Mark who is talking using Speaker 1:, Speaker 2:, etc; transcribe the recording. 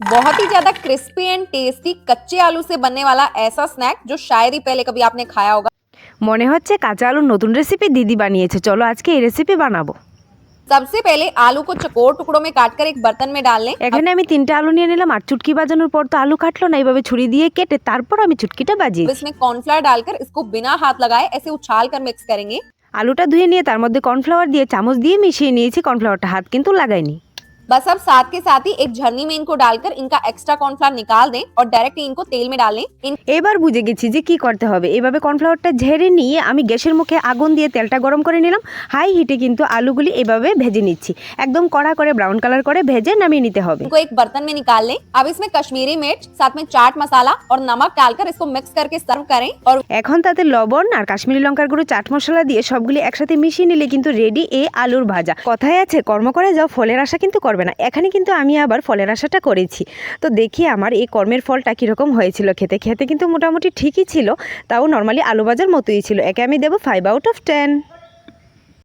Speaker 1: बहुत ही ज्यादा crispy and tasty कच्चे आलू से बनने वाला ऐसा स्नैक जो शायद ही पहले कभी आपने खाया होगा
Speaker 2: মনে হচ্ছে কাঁচা আলুর নতুন রেসিপি দিদি বানিয়েছে চলো আজকে এই রেসিপি বানাবো
Speaker 1: सबसे पहले आलू को चकोर टुकड़ों में काटकर एक बर्तन में डाल लें
Speaker 2: এখানে আমি তিনটা আলু নিয়ে নিলাম আর চুটকি বাজানোর পর তো আলু কাটলো না এইভাবে ছুরি দিয়ে কেটে তারপর আমি চুটকিটা বাজি
Speaker 1: अब इसमें कॉर्नफ्लावर डालकर इसको बिना हाथ लगाए ऐसे उछाल कर मिक्स करेंगे
Speaker 2: আলুটা ধুয়ে নিয়ে তার মধ্যে কর্নফ্লাওয়ার দিয়ে চামচ দিয়ে মিশিয়ে নিয়েছি কর্নফ্লাওয়ারটা হাত কিন্তু লাগাইনি
Speaker 1: बस अब साथ के साथ ही एक झरनी में इनको डालकर इनका एक्स्ट्रा कॉर्नफ्लावर निकाल दें और डायरेक्ट इनको तेल में डाल लें इन
Speaker 2: এবার বুঝে গেছি যে কি করতে হবে এভাবে কর্নফ্লাওয়ারটা ঝেড়ে নিয়ে আমি গ্যাসের মুখে আগুন দিয়ে তেলটা গরম করে নিলাম হাই হিটে কিন্তু আলুগুলি এভাবে ভেজে নিচ্ছি একদম কড়া করে ব্রাউন কালার করে ভেজে নামিয়ে নিতে হবে
Speaker 1: इनको एक बर्तन में निकाल लें अब इसमें कश्मीरी मिर्च साथ में चाट मसाला और नमक डालकर इसको मिक्स करके सर्व करें और
Speaker 2: এখন তাতে লবণ আর কাশ্মীরি লঙ্কার গুঁড়ো চাট মশলা দিয়ে সবগুলি একসাথে মিশিয়ে নিলে কিন্তু রেডি এই আলুর ভাজা কথায় আছে কর্ম করে যাও ফলের আশা কিন্তু করবে না। এখানে কিন্তু আমি আবার ফলের আশাটা করেছি। তো দেখি আমার এই কর্মের ফলটা কীরকম হয়েছিল খেতে। খেতে কিন্তু মোটামুটি ঠিকই ছিল, তাও নর্মালি আলু ভাজার মতোই ছিল। একে আমি দেবো ফাইভ আউট অফ টেন